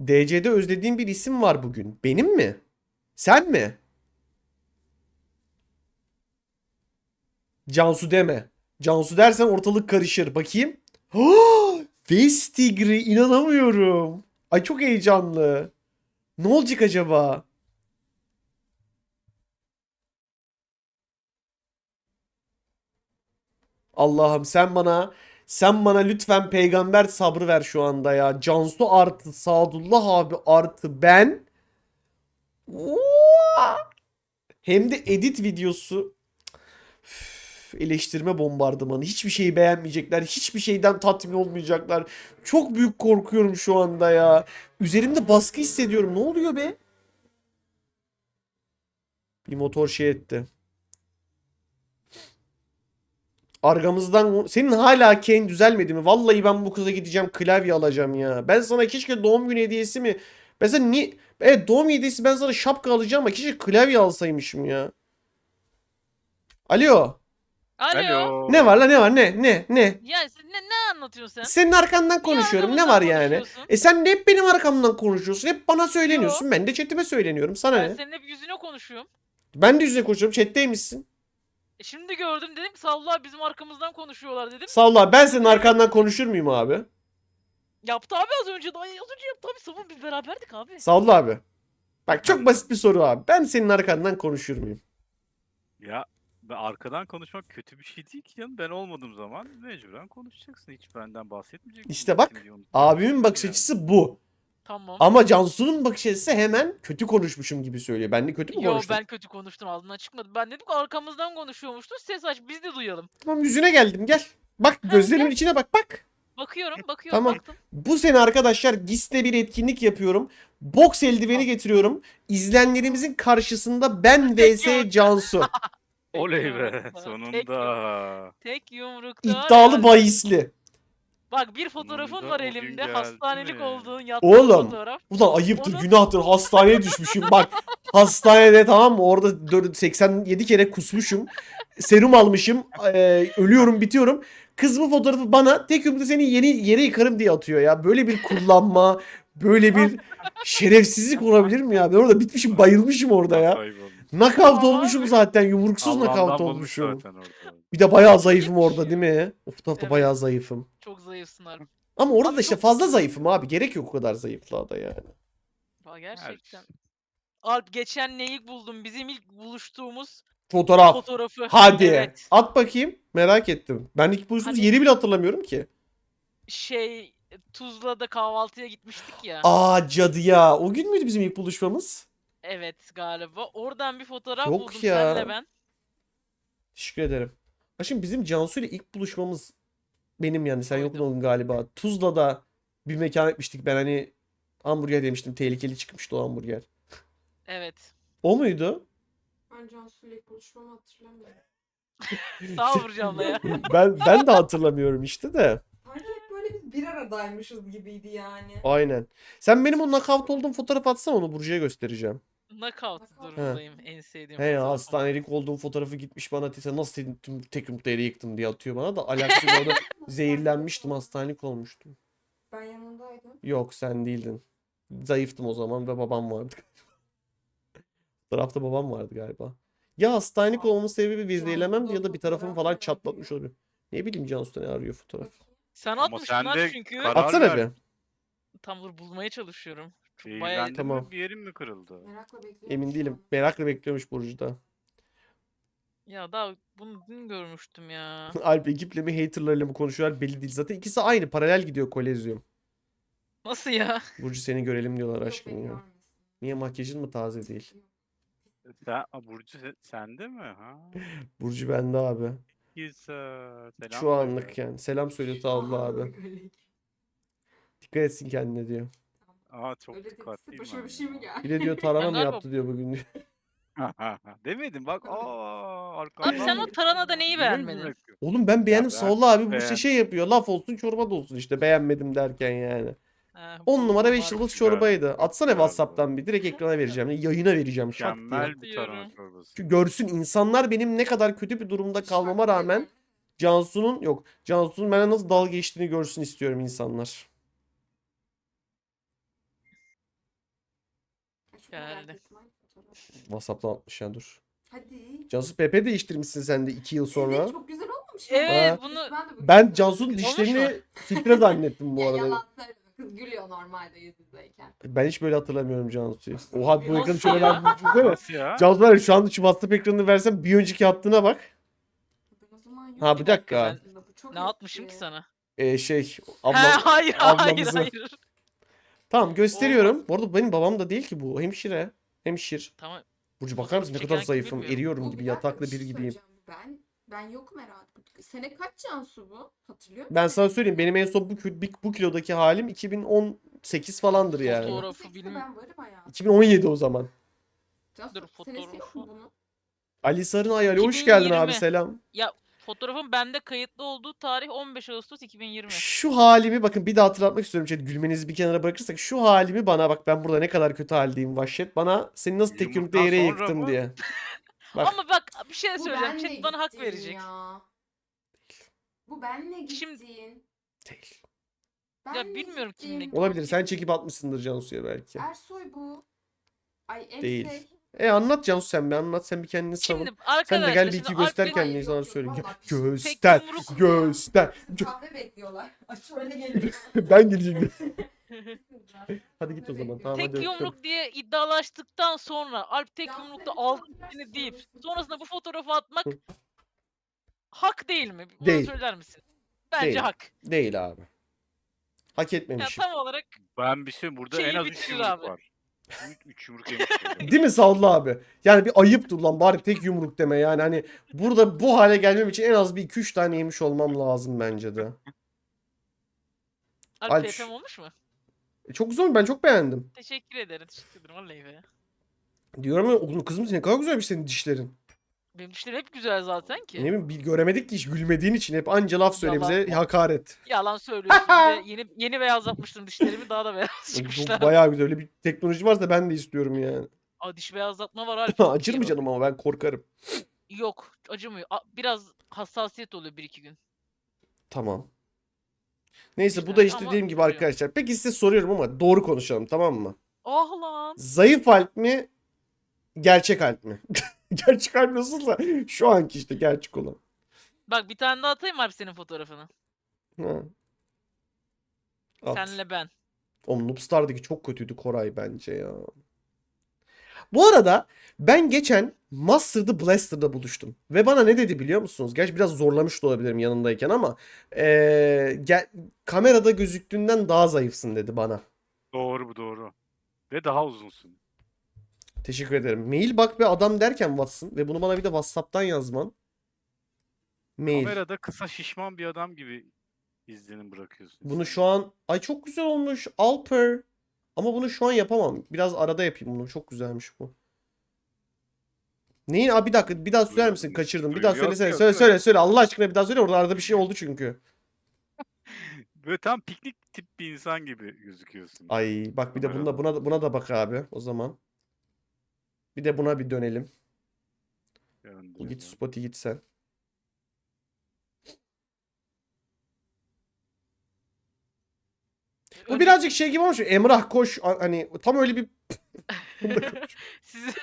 DC'de özlediğim bir isim var bugün. Benim mi? Sen mi? Cansu deme. Cansu dersen ortalık karışır. Bakayım. Face Tigri inanamıyorum. Ay çok heyecanlı. Ne olacak acaba? Allah'ım sen bana sen bana lütfen peygamber sabrı ver şu anda ya. Cansu artı Sadullah abi artı ben. Hem de edit videosu. Üf, eleştirme bombardımanı. Hiçbir şeyi beğenmeyecekler. Hiçbir şeyden tatmin olmayacaklar. Çok büyük korkuyorum şu anda ya. Üzerimde baskı hissediyorum. Ne oluyor be? Bir motor şey etti. Arkamızdan senin hala Kane düzelmedi mi? Vallahi ben bu kıza gideceğim klavye alacağım ya. Ben sana keşke doğum günü hediyesi mi? Ben sana niye? Evet doğum hediyesi ben sana şapka alacağım ama keşke klavye alsaymışım ya. Alo. Alo. Ne var la ne var ne ne ne? Ya sen ne, ne anlatıyorsun sen? Senin arkandan konuşuyorum. Ne var yani? E sen de hep benim arkamdan konuşuyorsun. Hep bana söyleniyorsun. Ben de chatime söyleniyorum. Sana Ben ne? senin hep yüzüne konuşuyorum. Ben de yüzüne konuşuyorum. Chatteymişsin. E şimdi gördüm dedim ki Sallah bizim arkamızdan konuşuyorlar dedim. Abi. Ben senin arkandan konuşur muyum abi? Yaptı abi az önce. Ay, az önce yaptı abi. Sabun biz beraberdik abi. Sağ ol abi. Bak çok basit bir soru abi. Ben senin arkandan konuşur muyum? Ya ben arkadan konuşmak kötü bir şey değil ki canım. Ben olmadığım zaman mecburen konuşacaksın. Hiç benden bahsetmeyeceksin. İşte bak, Abimin bakış açısı bu. Tamam. Ama Cansu'nun bakış açısı hemen kötü konuşmuşum gibi söylüyor. Ben de kötü mü Yo konuştum? ben kötü konuştum ağzından çıkmadı. Ben dedim ki arkamızdan konuşuyormuştu. Ses aç biz de duyalım. Tamam yüzüne geldim gel. Bak gözlerimin içine bak bak. Bakıyorum bakıyorum Tamam. baktım. Bu sene arkadaşlar GIS'te bir etkinlik yapıyorum. Boks eldiveni getiriyorum. İzleyenlerimizin karşısında ben vs Cansu. Oley be sonunda. tek yumrukta. İddialı yani. bahisli. Bak bir fotoğrafın var o gün elimde. geldi Hastanelik mi? olduğun yattığın Oğlum. fotoğraf. Ulan ayıptır Onu- günahtır hastaneye düşmüşüm bak. Hastanede tamam mı orada dört- 87 kere kusmuşum. Serum almışım. eee, ölüyorum bitiyorum. Kız bu fotoğrafı bana tek yumrukta seni yeni yere yıkarım diye atıyor ya. Böyle bir kullanma, böyle bir şerefsizlik olabilir mi ya? Ben orada bitmişim, bayılmışım orada ya. Ayıp. Knockout olmuşum zaten. Yumruksuz Allah'ından knockout bulmuş olmuşum. zaten orada. Bir de bayağı zayıfım orada değil mi? O fotoğrafta Evet. bayağı zayıfım. Çok zayıfsın harbi. Ama orada Abi da işte çok- fazla zayıfım abi. Gerek yok o kadar zayıflığa da yani. Aa, gerçekten. Alp geçen ne ilk buldum? Bizim ilk buluştuğumuz Fotoğraf. fotoğrafı. Hadi. Evet. At bakayım. Merak ettim. Ben ilk buluştuğumuz Hadi. yeri bile hatırlamıyorum ki. Şey Tuzla'da kahvaltıya gitmiştik ya. Aa cadı ya. O gün müydü bizim ilk buluşmamız? Evet galiba. Oradan bir fotoğraf Yok buldum ya. senle ben. Teşekkür ederim. Ha şimdi bizim Cansu ile ilk buluşmamız benim yani sen yoktun oğlum galiba. Tuzla'da bir mekan etmiştik. Ben hani hamburger demiştim. Tehlikeli çıkmıştı o hamburger. Evet. O muydu? Ben Cansu'yla ilk buluşmamı hatırlamıyorum. Sağ ol Burcu ya. Ben ben de hatırlamıyorum işte de. Sanki hep böyle biz bir aradaymışız gibiydi yani. Aynen. Sen benim o knockout olduğum fotoğrafı atsana onu Burcu'ya göstereceğim. Knockout durumundayım. En sevdiğim He ya hastanelik olduğum fotoğrafı gitmiş bana tese nasıl senin tüm tek yumrukta yere yıktım diye atıyor bana da alakasız orada zehirlenmiştim hastanelik olmuştum. Ben yanındaydım. Yok sen değildin. Zayıftım o zaman ve babam vardı. Tarafta babam vardı galiba. Ya hastanelik olmamın sebebi vizelelemem ya da bir tarafım falan çatlatmış olabilir. Ne bileyim Cansu'da ne arıyor fotoğraf. Sen Ama atmışsın sen lan de çünkü. karar Atsana ver. bir. Tam dur bulmaya çalışıyorum. Şey, Bayağı- bende Tamam. bir yerim mi kırıldı? Merakla bekliyorum. Emin değilim. Merakla bekliyormuş Burcu da. Ya daha bunu dün görmüştüm ya. Alp ekiple mi haterlarıyla mı konuşuyorlar belli değil. Zaten ikisi aynı paralel gidiyor kolezyum. Nasıl ya? Burcu seni görelim diyorlar aşkım ya. Niye makyajın mı taze değil? Sen, Aa, Burcu se- sende mi? Ha? Burcu bende abi. Güzel. Selam Şu söyle. anlık yani. Selam söyle sağ ol abi. Dikkat etsin kendine diyor. Aa çok Öyle dikkatliyim başıma bir şey mi geldi? Bir de diyor tarhana mı yaptı diyor bugün diyor. Demedim bak. Aa Abi arkamdan. sen o taranada neyi beğenmedin? Oğlum ben beğendim ben abi. Bu işte beğen- şey yapıyor. Laf olsun çorba da olsun işte. Beğenmedim derken yani. Ha, 10 numara var. 5 yıldız güzel, çorbaydı. Atsana güzel bu. WhatsApp'tan bir. Direkt ekrana vereceğim. Yayına vereceğim şak diye. Mükemmel bir Diyorum. tarhana çorbası. Çünkü görsün insanlar benim ne kadar kötü bir durumda kalmama rağmen. Cansu'nun yok. Cansu'nun bana nasıl dalga geçtiğini görsün istiyorum insanlar. çok merak Geldi. WhatsApp'tan atmış ya dur. Hadi. Cansu Pepe değiştirmişsin sen de 2 yıl sonra. Evet çok güzel olmamış mı? Evet Ha. bunu Ben, de bu- Ben Cansu'nun Olmuş dişlerini filtre zannettim bu Ya arada. yalan söyleme kız gülüyor normalde yüz yüzeyken. Ben hiç böyle hatırlamıyorum Cansu'yu. Oha bu ekranı Nasıl şöyle ya? ben düşünsene. Nasıl ya? Cansu var ya şu anda şu WhatsApp ekranını versem bir önceki attığına bak. Ben o zaman yok. Ha bir dakika. Bu çok ne atmışım ki sana? Ee, şey ablam. hayır hayır ablamızı- hayır. Tamam gösteriyorum. Bu arada benim babam da değil ki bu. Hemşire. Hemşir. Tamam. Burcu bakar mısın ne kadar zayıfım. bilmiyorum. Eriyorum Bu gibi yatakta bir gibiyim. Ben ben yokum herhalde. Sene kaç Cansu bu? Hatırlıyor musun? Ben sana söyleyeyim benim en son bu, kü- bu kilodaki halim 2018 falandır yani. Fotoğrafı Fotoğrafı bilmiyorum. Ben varım hayatım. 2017 o zaman. Cansu Dur, senesi yok fotoğrafı. mu bunun? Ali Sarın Ayali hoş geldin abi 2020. selam. Fotoğrafın bende kayıtlı olduğu tarih 15 Ağustos 2020. Şu halimi bakın bir daha hatırlatmak istiyorum. Chat, gülmenizi bir kenara bırakırsak şu halimi bana bak ben burada ne kadar kötü haldeyim vahşet. Bana seni nasıl tek yumrukta yere sonra yıktım mı? diye. Bak. Ama bak bir şey Bu söyleyeceğim. benle Chat bana hak gittin verecek. Ya. Bu benle gittin. Şimdi- Değil. Benle bilmiyorum gittin. kimle- Olabilir sen çekip atmışsındır Cansu'ya belki. Ersoy bu. Ay Emre. E anlat Cansu sen bir anlat sen bir kendini savun. Şimdi Sen arkadaşlar de gel bir iki göster Alp'in- kendini sana söyleyeyim. vallahi. Göster, göster. Kahve bekliyorlar. Şöyle geliyor. ben geleceğim. Hadi git o zaman, tamam. Tek hadi öptüm. yumruk diye iddialaştıktan sonra Alp tek yumrukta aldı güzel deyip söylüyorsun. sonrasında bu fotoğrafı atmak Hı. hak değil mi? Bunu Değil. söyler misin? Bence Değil. hak. Değil abi. Hak Ya etmemişim. tam olarak Ben bir şey burada Şeyi en az 3 bitirir yumruk abi. var. 3 yumruk yemiş. Değil mi Savlı abi? Yani bir ayıptır lan bari tek yumruk deme yani hani burada bu hale gelmem için en az bir 2-3 tane yemiş olmam lazım bence de. Alp Alp- TFM olmuş mu? E, çok güzel ben çok beğendim. Teşekkür ederim. Teşekkür ederim. Vallahi be. Diyorum ya oğlum kızım ne kadar güzelmiş senin dişlerin. Benim dişlerim hep güzel zaten Ne ki. bileyim bir göremedik ki hiç gülmediğin için hep anca laf söyle Yalan. bize hakaret. Yalan söylüyorsun. Bir de yeni yeni beyazlatmıştım dişlerimi daha da beyaz Bu çıkmışlar. bayağı güzel öyle bir teknoloji varsa ben de istiyorum yani. Aa, diş beyazlatma var Alp. çok Acır iyi mı bak. canım ama ben korkarım. Yok acımıyor. A- Biraz hassasiyet oluyor bir iki gün. Tamam. Neyse bu İşte da işte ama dediğim gibi acıyor. arkadaşlar. Peki size soruyorum ama doğru konuşalım tamam mı? Oh lan. Zayıf Alp mi? Gerçek Alp mi? gerçek Alp nasılsa şu anki işte gerçek olan. Bak bir tane daha atayım Alp senin fotoğrafını. Ha. At. Senle ben. Oğlum Noobstar'daki çok kötüydü Koray bence ya. Bu arada ben geçen Master'da Blaster'da buluştum. Ve bana ne dedi biliyor musunuz? Gerçi biraz zorlamış da olabilirim yanındayken ama eee, gel- kamerada gözüktüğünden daha zayıfsın dedi bana. doğru bu doğru. Ve daha uzunsun. Teşekkür ederim. Mail bak be adam derken Watson ve bunu bana bir de WhatsApp'tan yazman. Mail. Kamerada kısa şişman bir adam gibi izlenim bırakıyorsun. Bunu şu an ay çok güzel olmuş Alper. Ama bunu şu an yapamam. Biraz arada yapayım bunu. Çok güzelmiş bu. Neyin? Abi bir dakika bir daha söyler misin? Kaçırdım. Bir daha Duyuyor, söylesene. yok, Söyle yok. söyle söyle. Allah aşkına bir daha söyle. Orada arada bir şey oldu çünkü. Böyle tam piknik tip bir insan gibi gözüküyorsun. Ay bak bir de buna buna da- buna da bak abi o zaman. Bir de buna bir dönelim. Gönderiyorum. Git Spotty git sen. Bu birazcık şey gibi olmuş. Emrah koş hani tam öyle bir siz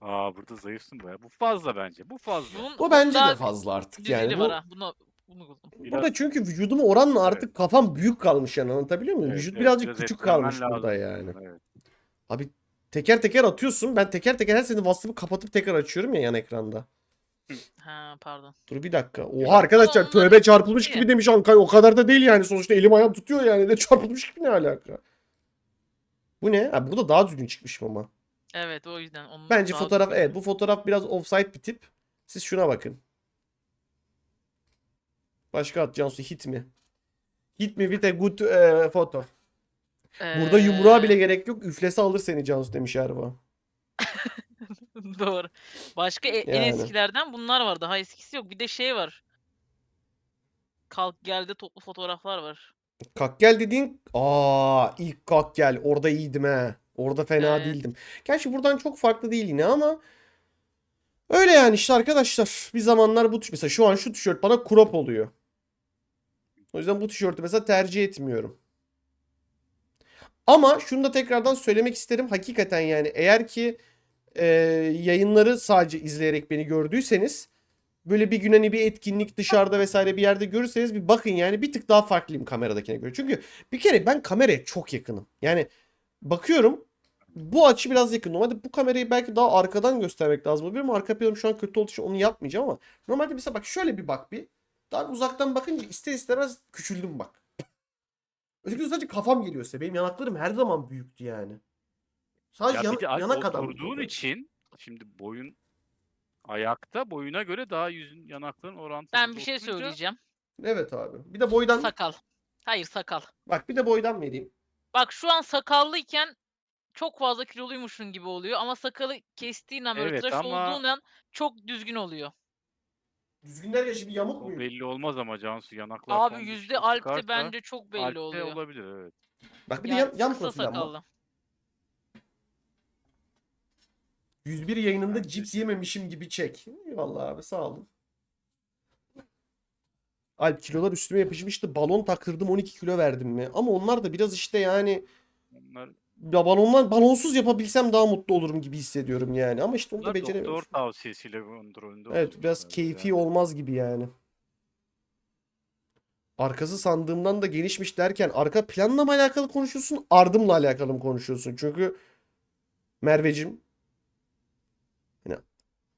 Aa burada zayıfsın baya. Bu fazla bence. Bu fazla. bunun, Bu bence daha de fazla artık yani. Bu. Bunu bunu buldum. Biraz- burada çünkü vücuduma oranla artık Evet. kafam büyük kalmış yani anlatabiliyor muyum? Evet, Vücut evet, birazcık biraz küçük kalmış lazım. burada yani. Evet. Abi teker teker atıyorsun. Ben teker teker her senin WhatsApp'ı kapatıp tekrar açıyorum ya yan ekranda. Ha pardon. Dur bir dakika. Oha arkadaşlar tövbe çarpılmış gibi demiş Ankay. O kadar da değil yani. Sonuçta elim ayağım tutuyor yani. Ne çarpılmış gibi ne alaka? Bu ne? Ha, burada daha düzgün çıkmışım ama. Evet o yüzden. Onun Bence fotoğraf düzgün. evet bu fotoğraf biraz offside bir tip. Siz şuna bakın. Başka at Cansu hit mi? Hit mi with a good eh, photo. Burada yumruğa bile Ee, gerek yok. Üflese alır seni Cansu demiş Erva. Doğru. Başka e- en Yani. eskilerden bunlar var. Daha eskisi yok. Bir de şey var. Kalk geldi toplu fotoğraflar var. Kalk gel dediğin aa ilk kalk gel orada iyiydim he. Orada fena Evet. değildim. Gerçi buradan çok farklı değil yine ama öyle yani işte arkadaşlar. Bir zamanlar bu tüş mesela şu an şu tişört bana crop oluyor. O yüzden bu tişörtü mesela tercih etmiyorum. Ama şunu da tekrardan söylemek isterim. Hakikaten yani eğer ki e, yayınları sadece izleyerek beni gördüyseniz böyle bir gün hani bir etkinlik dışarıda vesaire bir yerde görürseniz bir bakın yani bir tık daha farklıyım kameradakine göre. Çünkü bir kere ben kameraya çok yakınım. Yani bakıyorum bu açı biraz yakın. Normalde bu kamerayı belki daha arkadan göstermek lazım ama arka planım şu an kötü olduğu için onu yapmayacağım ama normalde mesela bak şöyle bir bak bir. Daha uzaktan bakınca ister istemez küçüldüm bak. Özellikle sadece kafam geliyor size. Benim yanaklarım her zaman büyüktü yani. Sadece Ya yan- bir de abi yanak adam. oturduğun için şimdi boyun ayakta boyuna göre daha yüzün yanakların orantılı. Ben bir şey oturunca söyleyeceğim. Evet abi. Bir de boydan Sakal. Hayır sakal. bak bir de boydan vereyim. Bak şu an sakallıyken çok fazla kiloluymuşsun gibi oluyor ama sakalı kestiğin an böyle Evet tıraş ama- olduğun an çok düzgün oluyor. Düzgün derken şimdi yamuk O muyum? belli olmaz ama Cansu yanaklar Abi yüzde düşük alpte çıkarsa bence çok belli alpte oluyor. olabilir evet. Bak bir de yan, yan kısa profil ama. sakallı. 101 yayınında cips yememişim gibi çek. Vallahi abi sağ olun. Alp kilolar üstüme yapışmıştı. Balon taktırdım 12 kilo verdim mi? Ama onlar da biraz işte yani Onlar, ya balonlar balonsuz yapabilsem daha mutlu olurum gibi hissediyorum yani. Ama işte onu da beceremiyorum. doktor tavsiyesiyle kontrolünde Evet biraz keyfi olmaz gibi yani. Arkası sandığımdan da genişmiş derken arka planla mı alakalı konuşuyorsun, ardımla alakalı mı konuşuyorsun? Çünkü Mervecim hani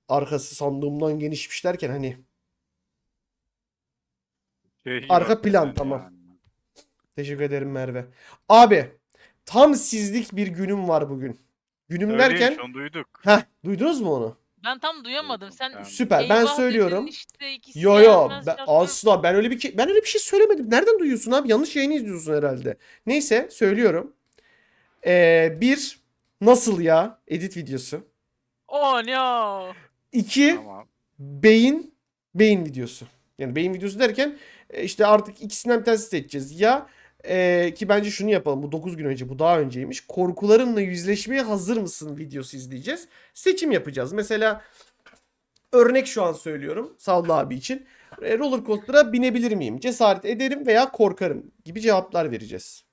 arkası sandığımdan genişmiş derken hani Şey Arka plan, yani tamam. teşekkür ederim Merve. Abi tam sizlik bir günüm var bugün. Günüm Söyleyin, derken şu an duyduk. heh duyduz mu onu? Ben tam duyamadım. Sen Süper ben eyvah dedin söylüyorum. işte, ikisi Yo yo gelmez, ben, asla ben öyle bir ke- ben öyle bir şey söylemedim. Nereden duyuyorsun abi? Yanlış yayını izliyorsun herhalde. Neyse söylüyorum. Ee, bir nasıl ya edit videosu. Oh no. İki Tamam. beyin beyin videosu. Yani beyin videosu derken e, işte artık ikisinden bir tanesi seçeceğiz. Ya e, ki bence şunu yapalım. Bu 9 gün önce bu daha önceymiş. Korkularınla yüzleşmeye hazır mısın videosu izleyeceğiz. Seçim yapacağız. Mesela örnek şu an söylüyorum. Sallı abi için. E, roller coaster'a binebilir miyim? Cesaret ederim veya korkarım gibi cevaplar vereceğiz.